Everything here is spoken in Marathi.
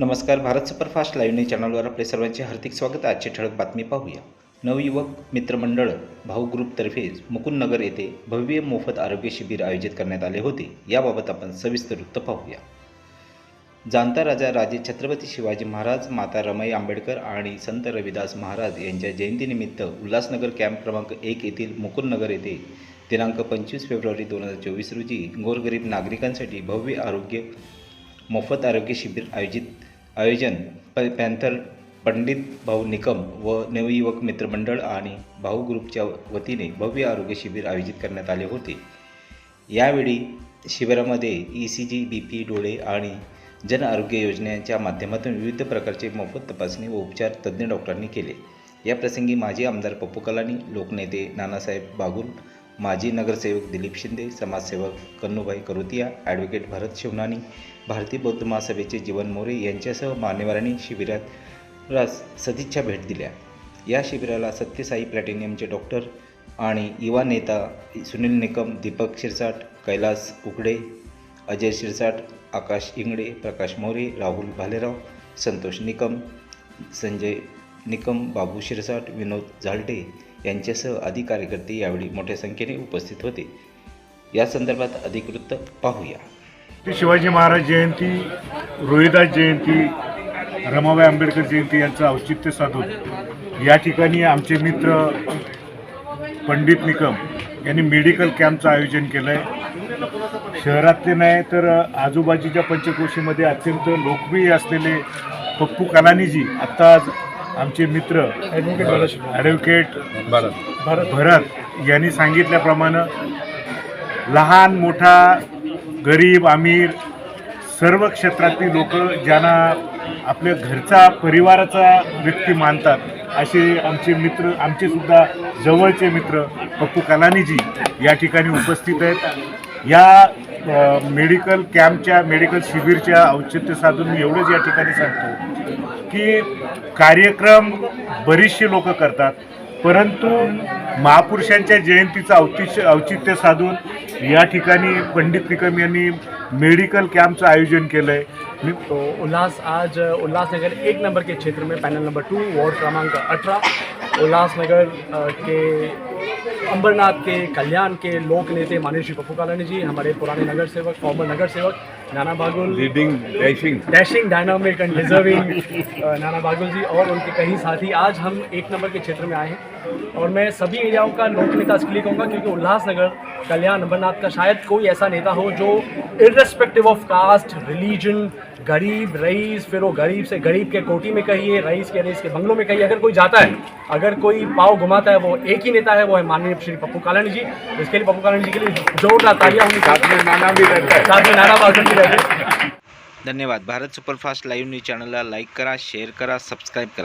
नमस्कार भारत सुपरफास्ट लाईव्ह न्यूज चॅनलवर आपले सर्वांचे हार्दिक स्वागत. आजची ठळक बातमी पाहूया. नवयुवक मित्रमंडळ भाऊ ग्रुपतर्फे मुकुंदनगर येथे भव्य मोफत आरोग्य शिबिर आयोजित करण्यात आले होते. याबाबत आपण सविस्तर वृत्त पाहूया. जाणता राजा राजे छत्रपती शिवाजी महाराज माता रमाई आंबेडकर आणि संत रविदास महाराज यांच्या जयंतीनिमित्त उल्हासनगर कॅम्प क्रमांक एक येथील मुकुंदनगर येथे दिनांक पंचवीस फेब्रुवारी दोन हजार चोवीस रोजी गोरगरीब नागरिकांसाठी भव्य आरोग्य मोफत आरोग्य शिबिर आयोजित आयोजन प पॅन्थर पंडित भाऊ निकम व नवयुवक मित्रमंडळ आणि भाऊ ग्रुपच्या वतीने भव्य आरोग्य शिबिर आयोजित करण्यात आले होते. यावेळी शिबिरामध्ये E C G B P डोळे आणि जन आरोग्य योजनेच्या माध्यमातून विविध प्रकारचे मोफत तपासणी व उपचार तज्ज्ञ डॉक्टरांनी केले. या प्रसंगी माजी आमदार पप्पू कलानी लोकनेते नानासाहेब बागुल माजी नगरसेवक दिलीप शिंदे समाजसेवक कन्नूभाई करोतिया ॲडव्होकेट भरत शिवनानी भारतीय बौद्ध महासभेचे जीवन मोरे यांच्यासह मान्यवरांनी शिबिरात रास सदिच्छा भेट दिल्या. या शिबिराला सत्यसाई प्लॅटिनियमचे डॉक्टर आणि युवा नेता सुनील निकम दीपक शिरसाट कैलास उकडे अजय शिरसाट आकाश इंगडे प्रकाश मोरे राहुल भालेराव संतोष निकम संजय निकम बाबू शिरसाट विनोद झालटे यांच्यासह अधिक कार्यकर्ते यावेळी मोठ्या संख्येने उपस्थित होते. या संदर्भात अधिक वृत्त पाहूया शिवाजी महाराज जयंती रोहिदास जयंती रमाबाई आंबेडकर जयंती यांचं औचित्य साधून या ठिकाणी आमचे मित्र पंडित निकम यांनी मेडिकल कॅम्पचं आयोजन केलं आहे शहरातले नाही तर आजूबाजूच्या पंचक्रोशीमध्ये अत्यंत लोकप्रिय असलेले पप्पू कलानीजी आत्ता आज आमचे मित्र ॲडव्होकेट भरत. भरत यांनी सांगितल्याप्रमाणे लहान मोठा गरीब अमीर सर्व क्षेत्रातली लोक ज्यांना आपल्या घरचा परिवाराचा व्यक्ती मानतात असे आमचे मित्र आमचे सुद्धा जवळचे मित्र पप्पू कलानीजी या ठिकाणी उपस्थित आहेत. या मेडिकल कॅम्पच्या मेडिकल शिबिरच्या औचित्य साधून मी एवढंच या ठिकाणी सांगतो की कार्यक्रम बरीचशी लोक करतात परंतु महापुरुषांच्या जयंतीचं औतिश औचित्य साधून या ठिकाणी पंडित निकम यांनी मेडिकल कॅम्पचं आयोजन केलं आहे मी तो उल्लास आज उल्लासनगर एक नंबर के क्षेत्र में पैनल नंबर टू वार्ड क्रमांक अठारह उल्लासनगर के अंबरनाथ के कल्याण के लोक नेते माननीय श्री पप्पू कालानी जी हमारे पुराने नगर सेवक फॉर्मर नगर सेवक Nana Bagul. Leading dashing dashing dynamic and deserving Nana Bagul ji और उनके कई साथी आज हम एक नंबर के क्षेत्र में आए हैं। और मैं सभी एरियाओं का लोक नेता इसलिए कहूँगा क्योंकि उल्लासनगर कल्याण अंबरनाथ का शायद कोई ऐसा नेता हो जो इर्रेस्पेक्टिव ऑफ़ कास्ट रिलीजन गरीब रईस फिर वो गरीब से गरीब के कोटी में कहिए रईस के रईस के बंगलों में कहिए अगर कोई जाता है अगर कोई पाव घुमाता है वो एक ही नेता है वो है माननीय श्री पप्पू कालानी जी। इसके लिए पप्पू कालानी जी के लिए जोरदार तालियाँ होंगी। साथ में नाना भी रहता है। साथ में नाना बाजन भी रहते हैं। धन्यवाद। भारत सुपरफास्ट लाईव्ह न्यूज़ चॅनलला लाईक करा शेयर करा सब्सक्राइब करा।